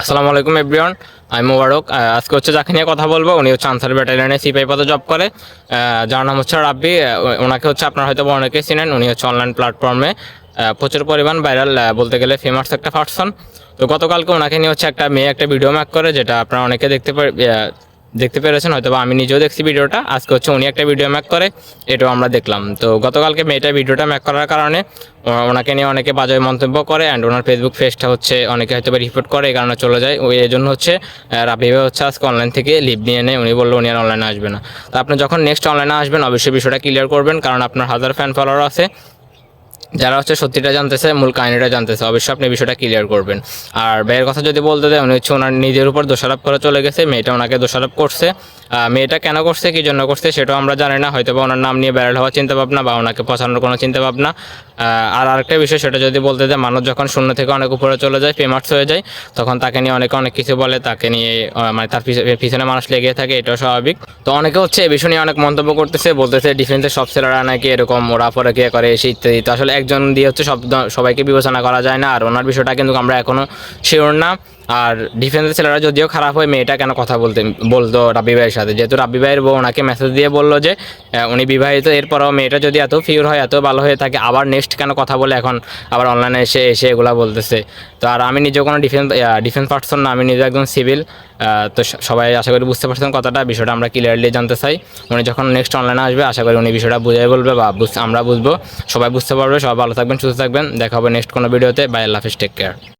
আসসালামু আলাইকুম এভরিওয়ান আমি মোবারক আজকে হচ্ছে যাকে নিয়ে কথা বলব, উনি হচ্ছে আনসার ব্যাটালিয়নে সিপাই পদে জব করে। যার নাম হচ্ছে রাব্বি ওনাকে হচ্ছে আপনার হয়তো অনেকেই চিনেন। উনি হচ্ছে অনলাইন প্ল্যাটফর্মে প্রচুর পরিমাণ ভাইরাল বলতে গেলে ফেমাস একটা পার্সন তো গতকালকে ওনাকে নিয়ে হচ্ছে একটা মেয়ে একটা ভিডিও ম্যাক করে, যেটা আপনারা অনেকে দেখতে পারে দেখতে পেরেছেন হয়তো আমি নিজেও দেখছি ভিডিওটা। আজকে হচ্ছে উনি একটা ভিডিও ম্যাক করে এটাও আমরা দেখলাম। তো গতকালকে মেয়েটা ভিডিওটা ম্যাক করার কারণে ওনাকে নিয়ে অনেকে বাজে মন্তব্য করে অ্যান্ড ওনার ফেসবুক পেজটা হচ্ছে অনেকে হয়তো বা রিপোর্ট করে এই কারণে চলে যায়। ওই এই জন্য হচ্ছে আহ, রাবি ভাই হচ্ছে আজকে অনলাইন থেকে লিভ নিয়ে নেয়। উনি বলল উনি আর অনলাইনে আসবে না। তো আপনি যখন নেক্সট অনলাইনে আসবেন অবশ্যই বিষয়টা ক্লিয়ার করবেন কারণ আপনার হাজার ফ্যান ফলোয়ার আছে। যারা হচ্ছে সত্যিটা জানতেছে, মূল কাহিনিটা জানতেছে, অবশ্যই আপনি বিষয়টা ক্লিয়ার করবেন। আর ভাইয়ের কথা যদি বলতে দেয়, উনি হচ্ছে ওনার নিজের উপর দোষারোপ করে চলে গেছে, মেয়েটা ওনাকে দোষারোপ করছে। মেয়েটা কেন করছে, কি জন্য করছে, সেটাও আমরা জানি না। হয়তো বা ওনার নাম নিয়ে ব্যারেল হওয়ার চিন্তা ভাবনা বা ওনাকে পছানোর কোনো চিন্তা ভাবনা আর আরেকটা বিষয়, সেটা যদি বলতে দেয় মানুষ যখন শূন্য থেকে অনেক উপরে চলে যায় ফেমাস হয়ে যায়, তখন তাকে নিয়ে অনেকে অনেক কিছু বলে, তাকে নিয়ে মানে তার পিছে- পিছনে মানুষ লেগে থাকে, এটাও স্বাভাবিক। তো অনেকে হচ্ছে এই বিষয় নিয়ে অনেক মন্তব্য করতেছে, বলতেছে ডিফেন্সের সব ছেলেরা নাকি এরকম ওরা পরে কে করে এসে ইত্যাদি। তো আসলে একজন দিয়ে হচ্ছে সব সবাইকে বিবেচনা করা যায় না, আর ওনার বিষয়টা কিন্তু আমরা এখনও শিওর না। আর ডিফেন্সের ছেলেরা যদিও খারাপ হয়, মেয়েটা কেন কথা বলতে, বলতো রাব্বি ভাইয়ের সাথে? যেহেতু রাব্বি ভাইয়ের বউ, ওনাকে মেসেজ দিয়ে বলল যে উনি বিবাহিত, এরপরও মেয়েটা যদি এত ফিউর হয়, এত ভালো হয়ে থাকে, আবার নেক্সট কেন কথা বলে এখন? আবার অনলাইনে এসে এসে এগুলা বলতেছে। তো আর আমি নিজেও কোনো ডিফেন্স ডিফেন্স পার্সন না, আমি নিজে একদম সিভিল তো সবাই আশা করি বুঝতে পারছেন কথাটা, বিষয়টা আমরা ক্লিয়ারলি জানতে চাই। উনি যখন নেক্সট অনলাইনে আসবে, আশা করি উনি বিষয়টা বুঝাই বলবে বা আমরা বুঝব। সবাই বুঝতে পারবে, সবাই ভালো থাকবেন, সুস্থ থাকবেন। দেখা হবে নেক্সট কোনো ভিডিওতে বাই, আল্লাহ হাফিজ টেক কেয়ার